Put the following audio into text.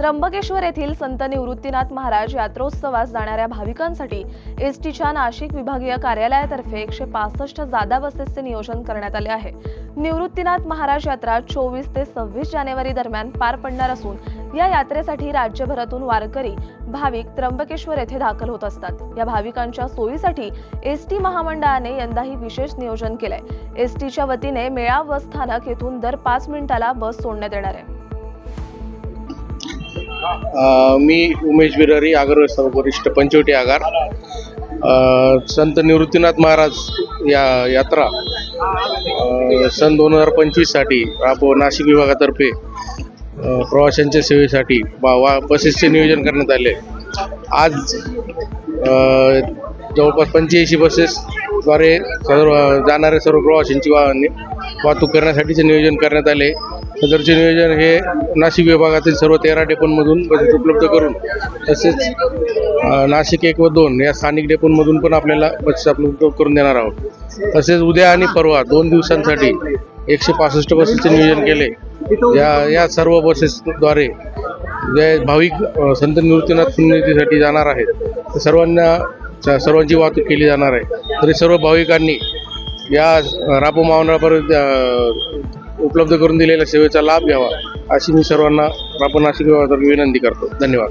त्र्यंबकेश्वर येथील संत निवृत्तीनाथ महाराज यात्रोत्सवास जाणाऱ्या भाविकांसाठी एस टीच्या नाशिक विभागीय कार्यालयातर्फे एकशे पासष्ट जादा बसेसचे नियोजन करण्यात आले आहे. निवृत्तीनाथ महाराज यात्रा चोवीस ते सव्वीस जानेवारी दरम्यान पार पडणार असून या यात्रेसाठी राज्यभरातून वारकरी भाविक त्र्यंबकेश्वर येथे दाखल होत असतात. या भाविकांच्या सोयीसाठी एस टी महामंडळाने यंदाही विशेष नियोजन केलंय. एस टीच्या वतीने मेळाव बस स्थानक येथून दर पाच मिनिटाला बस सोडण्यात येणार आहे. मी उमेश बिरारी आगार व्यवस्थापक वरिष्ठ पंचवटी आगार. संत निवृत्तीनाथ महाराज या यात्रा सन दोन हजार पंचवीससाठी राबो नाशिक विभागातर्फे प्रवाशांच्या सेवेसाठी बा वा बसेसचे नियोजन करण्यात आले. आज जवळपास पंच्याऐंशी द्वारे सर्व जाणाऱ्या सर्व प्रवाशांची वाहने वाहतूक करण्यासाठीचे नियोजन करण्यात आले. सदरचे नियोजन हे नाशिक विभागातील सर्व तेरा डेपोंमधून बसेस उपलब्ध करून तसेच नाशिक एक व दोन या स्थानिक डेपोंमधून पण आपल्याला बसेस उपलब्ध करून देणार आहोत. तसेच उद्या आणि परवा दोन दिवसांसाठी एकशे पासष्ट बसेसचे नियोजन केले. या या सर्व बसेसद्वारे जे भाविक संत निवृत्तीनाथ पुण्यतिथीसाठी जाणार आहेत सर्वांना सर्वांची वाहतूक केली जाणार आहे. तरी सर्व भाविकांनी या रापो महामंडळापर्यंत उपलब्ध करून दिलेल्या सेवेचा लाभ घ्यावा अशी मी सर्वांना रापो नाशिक विभागातर्फे विनंती करतो. धन्यवाद.